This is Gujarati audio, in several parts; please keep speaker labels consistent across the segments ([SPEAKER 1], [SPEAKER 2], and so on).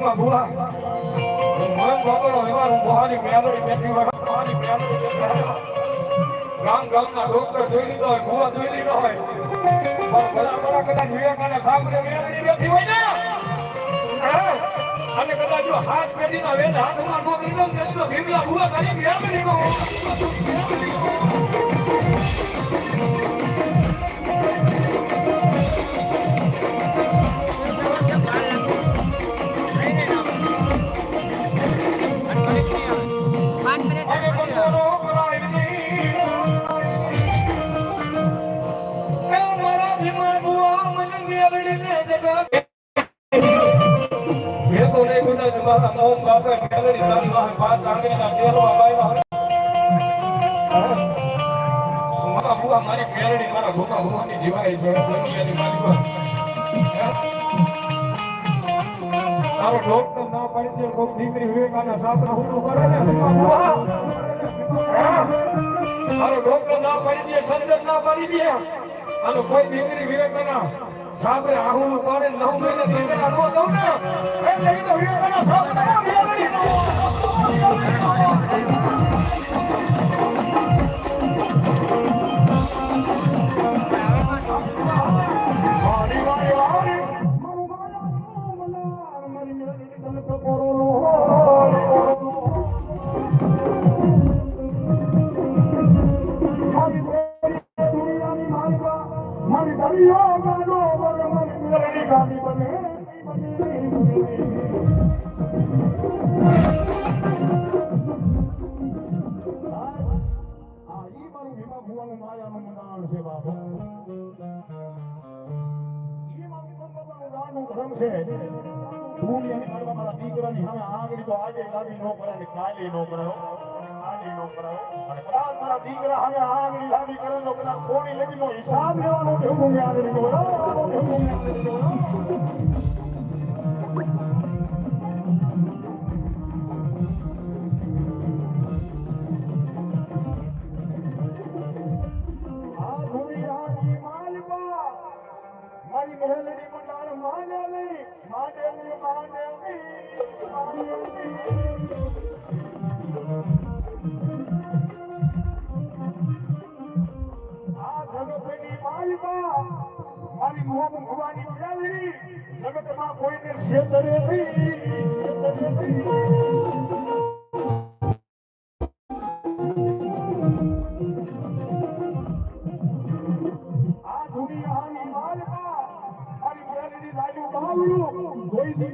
[SPEAKER 1] બુઆ મન બેઠી ગામ ગામના ડોક્ટર જોઈ લીધો હોય, ભૂવા જોઈ લીધો હોય. કદાચ વિવેકાનંદ સાંભળે મેલડી હોય અને કદાચ જો હાથ પેઢીનો વેદ હાથમાં નો મેલડી નો મારા મોમ મેલડી છે ના પડી દે કોઈ દીકરી વિવેકાના સાપના કરે ને. તારો ડોક્ટર ના પડી દે સર્જન ના પડી દે અને કોઈ દીકરી વિવેકાનંદ સાપરે આહુલું પાડે નવ મહિને દીકરા નો? દઉં ને એ લઈ તો વિવેકાનંદ માયાનું મંડાણ છે બાબા દીકરાની હવે આંગળી આજે ન કરે ને કાલે નો કરે હો. નો ન અને કદાચ દીકરા હવે આંગળી લાવી કરે તો કદાચ કોની હિસાબ લેવાનો. મારી મોહ ભગવાની મેલડી જગતમાં કોઈને શેતરે નહીં. આ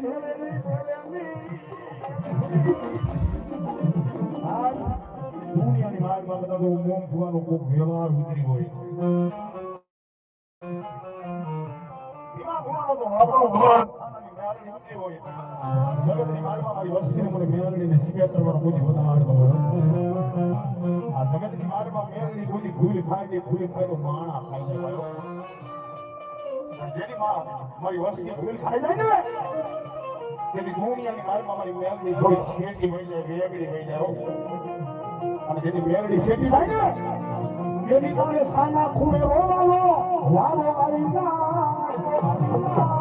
[SPEAKER 1] ભૂલી મારમાં મેલની કોઈ ભૂલ થાય તો માણા ખાઈ જાય. જેની માં મારમાં મારી મેલની થોડી શેટી વહી જાય અને જેની મેલડી શેટી થાય ને જેની તમે સાના ખૂણે રોવાનો વારો આવી જાય.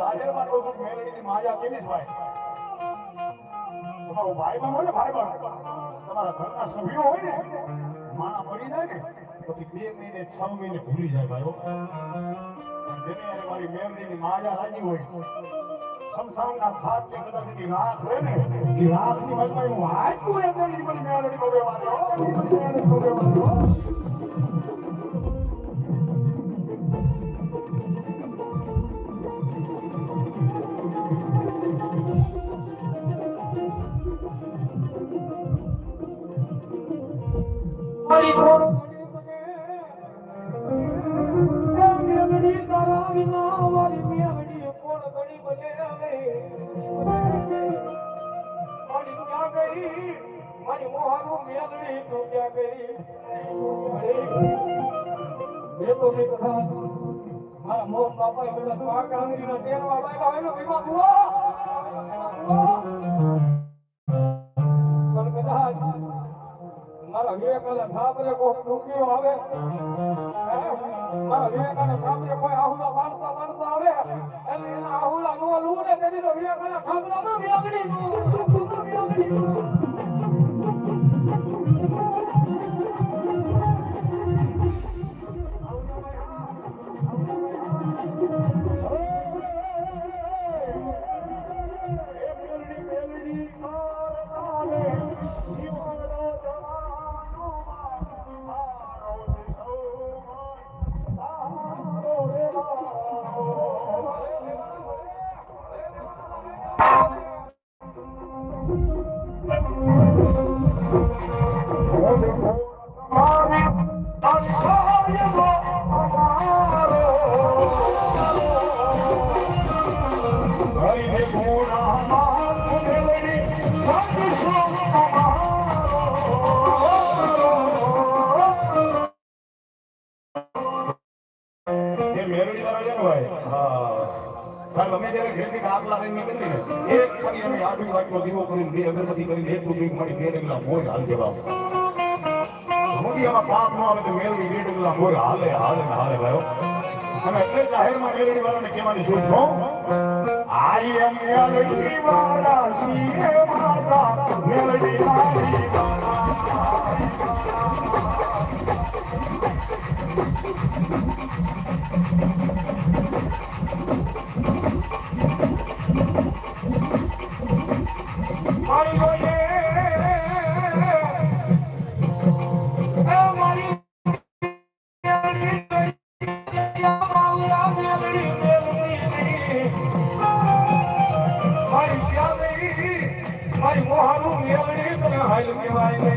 [SPEAKER 1] જાહેરમાં કહું છું મેલડીની માયા કેવી ભાઈ તમારો ભાઈ બન હોય ને ભાઈ બન તમારા ઘરના સભ્યો હોય ને, માણા મરી જાય ને, પછી બે મહિને, છ મહિને ભૂલી જાય ભાઈઓ જેને મારી મેમરીની માયા લાગી હોય શમશાનના ખાટલે કદાચની રાખ હોય ને, એ રાખની મજમાં હું હાચું એમ બોલી મારી મેમરી નો વ્યવહાર હો. નો વ્યવહાર پڑی پڑی پڑی تنگي مڑی تارا વિના واري
[SPEAKER 2] ميا وڑی મારા વિવેકાનંદ સાબરે કોઈ દુખીઓ આવે? મારા વિવેકાનંદ સાબરે કોઈ આહુલા મારતા મારતા આવે? એટલે આહુલા નો લૂ ને તેની તો વિવેકાનંદ વ્યાગડી નો.
[SPEAKER 1] એક ખાલી અમે આડું વાટલો દીવો કરીને બે અગરબત્તી કરીને એક રૂપિયા મળી બે ડગલા મોય હાલ જેવા મોદી આમાં પાપ ન આવે તો મેરડી બે ડગલા મોર હાલે હાલે ને હાલે ભાઈઓ અને એટલે જાહેરમાં મેરડી વાળાને કહેવાની શું છો આઈ એમ
[SPEAKER 2] મેલડી તને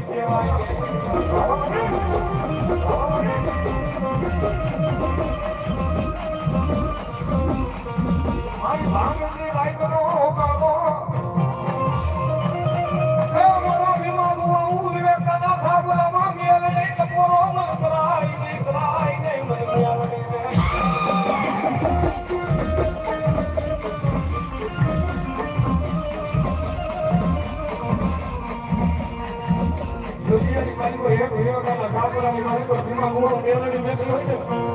[SPEAKER 2] ખાબલાની મારી વિમાન હું મેલડી મેલી હોય ને